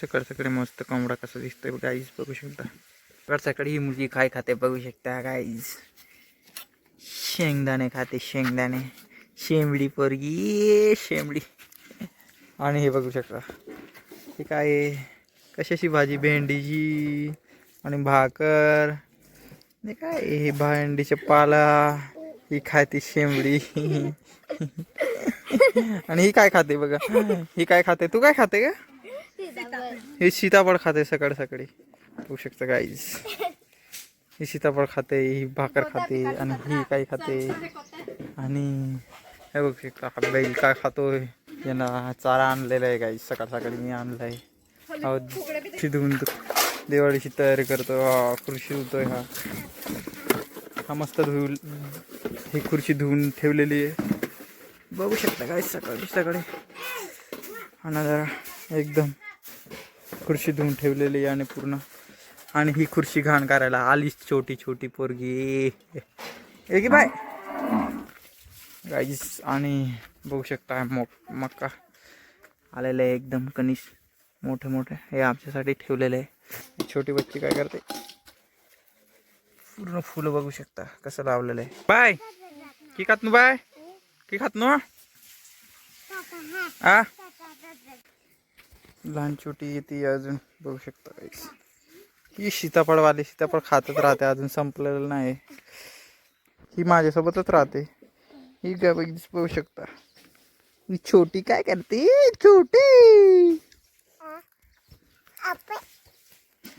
सकाळ सकाळी मस्त कोंबडा कसा दिसतोय गाईज बघू शकता. सकाळ सकाळी ही मुलगी काय खाते बघू शकता गाईज शेंगदाणे खाते शेंगदाणे. शेंबडी पोरगी शेंबडी. आणि हे बघू शकता. हे काय आहे? कशाची भाजी? भेंडीची. आणि भाकर. हे काय हे भांडीचे पाला. ही खाते शेंबडी. आणि ही काय खाते बघा? ही काय खाते? तू काय खाते का हे सीताफळ खाते सकाळ सकाळी. बघू शकता गाईज ही सीताफळ खाते ही भाकर खाते आणि ही काय खाते? आणि हे बघू शकता बैल काय खातोय? यांना चारा आणलेला आहे गाईज सकाळ सकाळी मी आणलाय. अहो, शिधून दिवाळीची तयारी करतो हा खुर्शी धुतोय हा. हा मस्त धुवू ही खुर्ची धुवून ठेवलेली आहे. बघू शकता काय सकाळी सकाळी. आणि जरा एकदम खुर्ची धुवून ठेवलेली आहे आणि पूर्ण. आणि ही खुर्ची घाण करायला आलीच छोटी छोटी पोरगी. ए की बाय. गाईस आणि बघू शकता मो मक्का आलेलं आहे एकदम कनिश मोठे मोठे. हे आमच्यासाठी ठेवलेलं आहे. छोटी बच्ची काय करते? पूर्ण फुलं बघू शकता कसं लावलेलं आहे. बाय. नु बाय की खात नो आ लहान छोटी येते अजून बघू शकता. ही सीताफळवाली सीताफळ खातच राहते अजून संपलेलं नाही. ही माझ्यासोबतच राहते. ही बघ- शकता. ही छोटी काय करते? छोटी!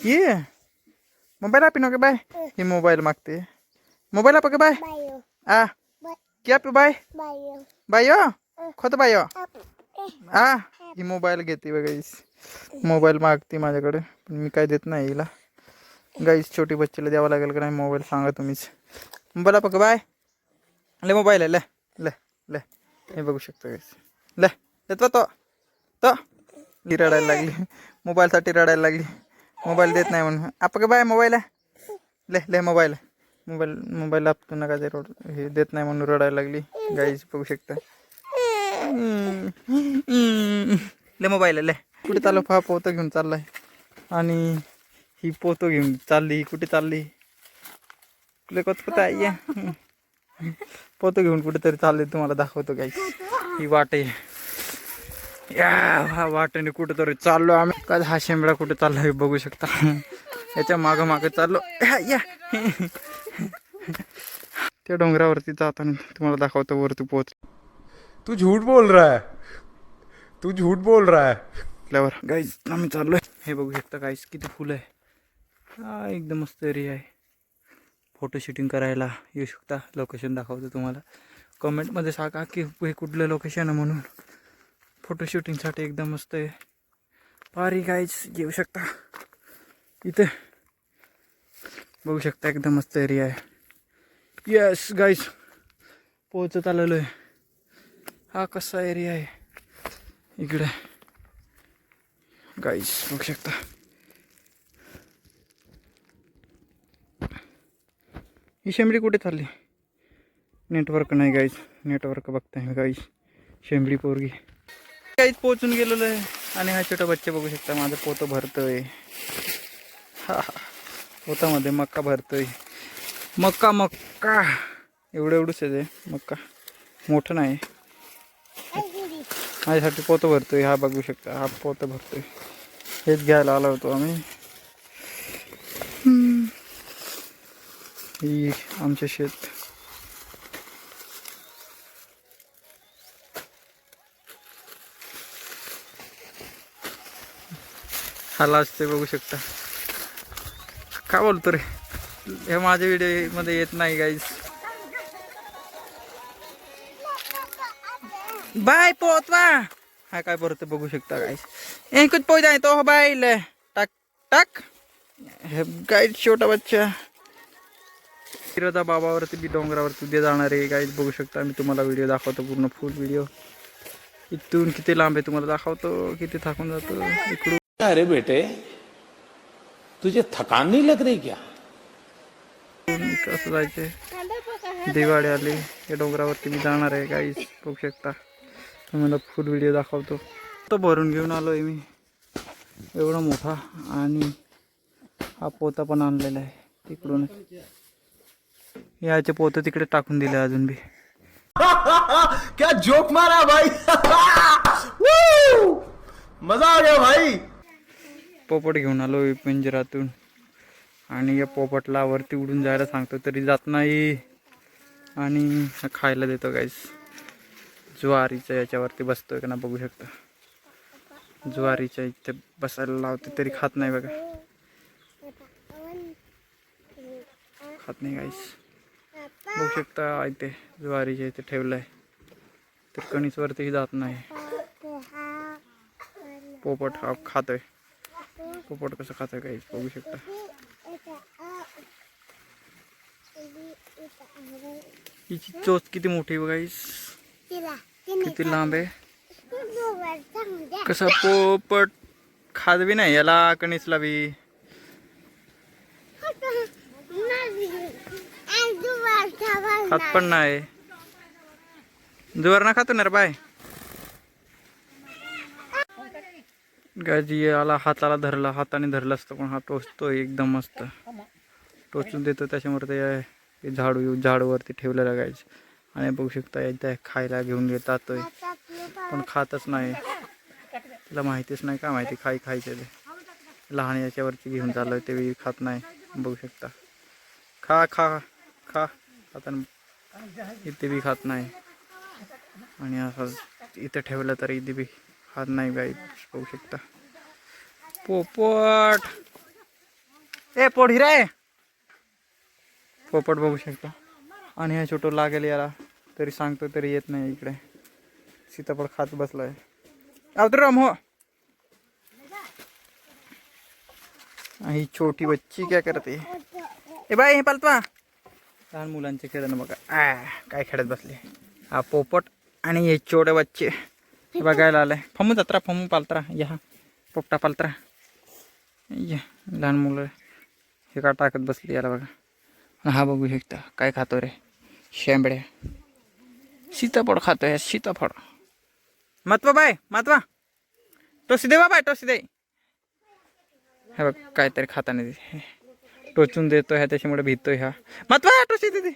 ये! मोबाईल आपी नको बाय. ही. मोबाईल मागते. मोबाईल आप बाय. आ? क्या पे बाय। बायो? खोत बायो? आ ही? मोबाईल घेते गाईस. मोबाईल मागते माझ्याकडे पण मी काय देत नाही हिला. गाईस छोटी बच्चीला द्यावं लागेल का नाही मोबाईल सांगा तुम्हीच. बोला बघ बाय. ले मोबाईल आहे ले. ले ले. हे बघू शकतो गाईस. ले देतो तो तो. ही रडायला लागली. मोबाईलसाठी रडायला लागली. मोबाईल देत नाही म्हणून. आपण बाय मोबाईल आहे. ले ले मोबाईल मोबाईल मोबाईल आपतो नका ते रोड. हे देत नाही म्हणून रडायला लागली. गाईच बघू शकता. ले मोबाईल ले कुठे चाललो पहा पोतं घेऊन चाललाय? आणि ही पोतं घेऊन चालली कुठे चालली? ले कोत आहे पोतं घेऊन कुठेतरी चालली तुम्हाला दाखवतो गाईस. ही वाट आहे. या हा वाटेने कुठेतरी चाललो आम्ही. काय हा शेंबडा कुठे चालला हे बघू शकता. याच्या मागं मागं चाललो. या. त्या डोंगरावरती जाताना तुम्हाला दाखवतो वरती पोहोच तू झूठ बोल रहा है. तू झूठ बोल रहा है. आपल्यावर गाईज आम्ही चाललोय. हे बघू शकता गाईज किती फुलं आहे. हा एकदम मस्त एरिया आहे. फोटो शूटिंग करायला येऊ शकता. लोकेशन दाखवतो तुम्हाला. कमेंटमध्ये सांगा की हे कुठलं लोकेशन आहे म्हणून. फोटो शूटिंगसाठी एकदम मस्त आहे. पारी गाईज येऊ शकता. इथे. बघू शकता एकदम मस्त एरिया आहे. येस गाईज पोहोचत आलेलो आहे. हा कसा एरिया आहे? इकडे. गाईस बघू शकता. ही शेंबडी कुठे चालली? नेटवर्क नाही गाईस नेटवर्क बघताय गाईज गाईस शेंबडी पोरगी. गाईस पोचून गेलेलो आहे. आणि हा छोटा बच्चा बघू शकता माझं पोतं भरतोय. हा हा. पोतामध्ये मक्का भरतोय. मक्का मक्का. एवढं एवढंच आहे मक्का. मोठं नाही. माझ्यासाठी पोतं भरतोय. हा बघू शकता. हा पोतं भरतोय. हेच घ्यायला आलो होतो आम्ही. ही आमचे शेत. हा लाजते बघू शकता. काय बोलतो रे? हे माझ्या व्हिडिओमध्ये येत नाही गाईस बाय पोतवा. हा काय परत बघू शकता गाईस ए कुछ पोय तो हो बाय ले. टाक टाक. हे गाईड छोटा बच्चा. फिरता बाबावरती बी डोंगरावरती उद्या जाणार आहे गाईज बघू शकता मी तुम्हाला व्हिडिओ दाखवतो पूर्ण फुल व्हिडिओ इथून किती लांब आहे तुम्हाला दाखवतो किती थाकून जातो इकडून. अरे बेटे तुझे थकान नाही लग रही क्या? कसं जायचंय दिवाळी आली. या डोंगरावरती मी जाणार आहे काहीच बघू शकता. तुम्हाला फुल व्हिडिओ दाखवतो. तो भरून घेऊन आलो आहे मी. एवढा मोठा आणि हा पोता पण आणलेला आहे तिकडून. याचे पोतं तिकडे टाकून दिले अजून बी. क्या जोक मारा भाई! मजा आ गया भाई. पोपट घेऊन आलो पिंजरातून आणि या पोपटला वरती उडून जायला सांगतो तरी जात नाही. आणि खायला देतो गाईस ज्वारीचं याच्यावरती बसतोय का ना बघू शकता. ज्वारीच्या इथे बसायला लावते तरी खात नाही बघा. खात नाही गाईस बघू शकता इथे ज्वारीच्या इथे ठेवलं आहे तर कणीसवरतीही जात नाही. पोपट हा खातोय. पोपट कसं खातोय गाईस बघू शकता. हिची चोच किती मोठी बघा गाईस किती लांब आहे. कसा पोपट खात बी नाही याला कणीसला बी. खात पण नाही. जुवार ना खातो ना रे बाय. गाजी याला हाताला धरला हाताने धरला असतं पण हा टोचतो एकदम मस्त. टोचून देतो त्याच्यामुळे ते ते झाडू झाडूवरती ठेवलेलं लागायचं आणि बघू शकता एकदा खायला घेऊन येतातोय. पण खातच नाही. तिला माहितीच नाही का माहिती खाई खायचं ते. लहान याच्यावरती घेऊन चाललं ते बी खात नाही. बघू शकता. खा खा खा. आता इथे बी खात नाही. आणि असं इथे ठेवलं तर इथे बी खात नाही गाई बघू शकता. पोपट! ए पोढी रे पोपट बघू शकता. आणि हा छोटो लागेल याला. तरी सांगतो तरी येत नाही इकडे. सीताफळ खात बसलाय. राम हो. ही छोटी बच्ची काय करते? ए बाय हे पालतवा. लहान मुलांचे खेळणं बघा. आ काय खेळत बसले. हा पोपट आणि हे छोटे बच्चे. हे बघायला आलंय. फमू जत्रा फमू पालत्रा. या पोपटा पालत्रा. या लहान मुलं. हे का टाकत बसली याला बघा. हा बघू शकता. काय खातो रे? शेंबड्या. सीताफळ खातो या सीताफळ. महत्वा बाय महत्वा टोसी दे बाय टोसी दे. हे बघ, काहीतरी खाताना दे टोचून देतो ह्या त्याच्यामुळे भीतोय हा. महत्वा टोसी दे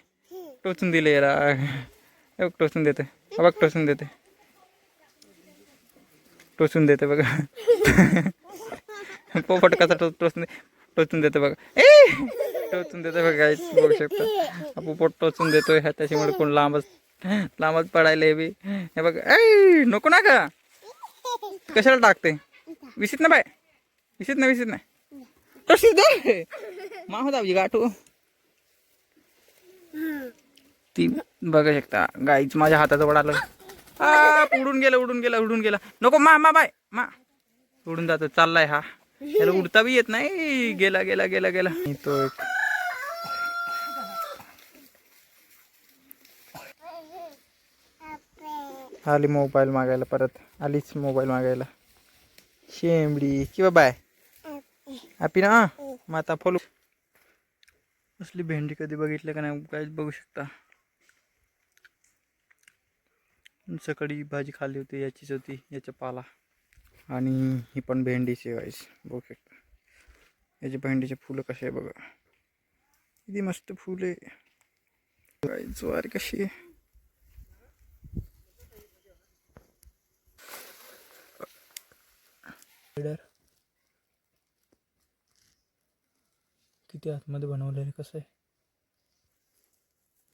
टोचून दिले याला हे बघ, टोचून देते हा बघ, टोचून देते टोचून देते बघा. पोपट कसा टो, टोचून टोचून देते बघा. ए! टोचून देतो बघा बघू शकता. हा पोपट टोचून देतो ह्या त्याच्यामुळे कोण लांबच लांबच पडायला हे बी. हे बघ ऐ नको ना का कशाला टाकते? विसित ना बाय. विसित ना विसित नाही कशी दे. मा होता गाठू. ती बघू शकता गाईच माझ्या हाताजवळ आलं हा उडून गेलं उडून गेलं उडून गेलं. नको मा मा बाय मा. उडून जातो चाललाय हा. त्याला उडता बी येत नाही. गेला गेला गेला गेला. तो एक आली मोबाईल मागायला परत. आलीच मोबाईल मागायला. शेंबडी किंवा बाय? हॅपी ना? माता फॉलो असली भेंडी कधी बघितलं का नाही काहीच बघू शकता. सकाळी भाजी खाल्ली होती याचीच होती याचा पाला. आणि ही पण भेंडीची वाईस बघू शकता. याची भेंडीचे फुलं कसे आहे बघा. किती मस्त फुले. ज्वारी कशी आहे? किती आतमध्ये बनवलेलं कसं आहे?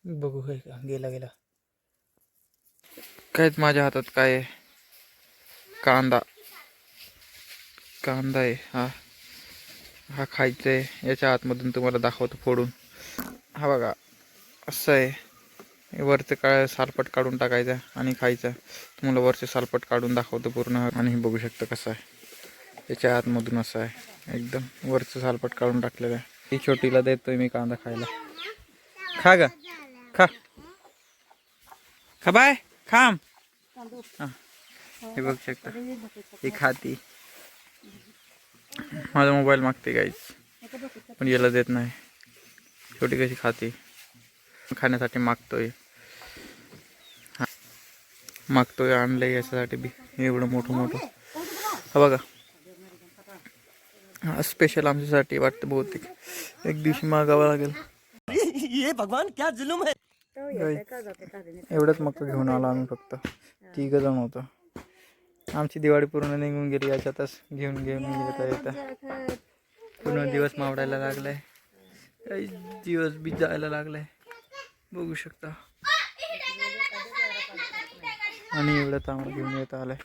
बघू काय का गेला गेला. कायच माझ्या हातात काय आहे? कांदा. कांदा आहे हा. हा खायचा आहे याच्या आतमधून तुम्हाला दाखवतो फोडून. हा बघा असं आहे. वरचं काय सालपट काढून टाकायचा आणि खायचा. तुम्हाला वरचे सालपट काढून दाखवतो पूर्ण. आणि बघू शकतं कसं आहे. याच्या आतमधून असं आहे. एकदम वरचं सालपट काढून टाकलेलं आहे. ही छोटीला देतोय मी कांदा खायला. खा ग. खा. खा बाय. खाम हां. हे बघू शकता. ही खाती. माझा मोबाईल मागते गाईच पण याला देत नाही. छोटी कशी खाते. खाण्यासाठी मागतोय. मागतोय आणलंय याच्यासाठी बी. एवढं मोठं मोठं. हा बघा. स्पेशल आमच्यासाठी वाटतं बहुतेक. एक दिवशी मागावं लागेल. एवढंच मग घेऊन आलो आम्ही फक्त. तिघ जण होतो. आमची दिवाळी पूर्ण निघून गेली याच्यातच घेऊन घेऊन येता येता. पूर्ण दिवस मावडायला लागलाय. काही दिवस बी जायला लागलाय. बघू शकता. आणि एवढं तांबडं घेऊन येत आलंय.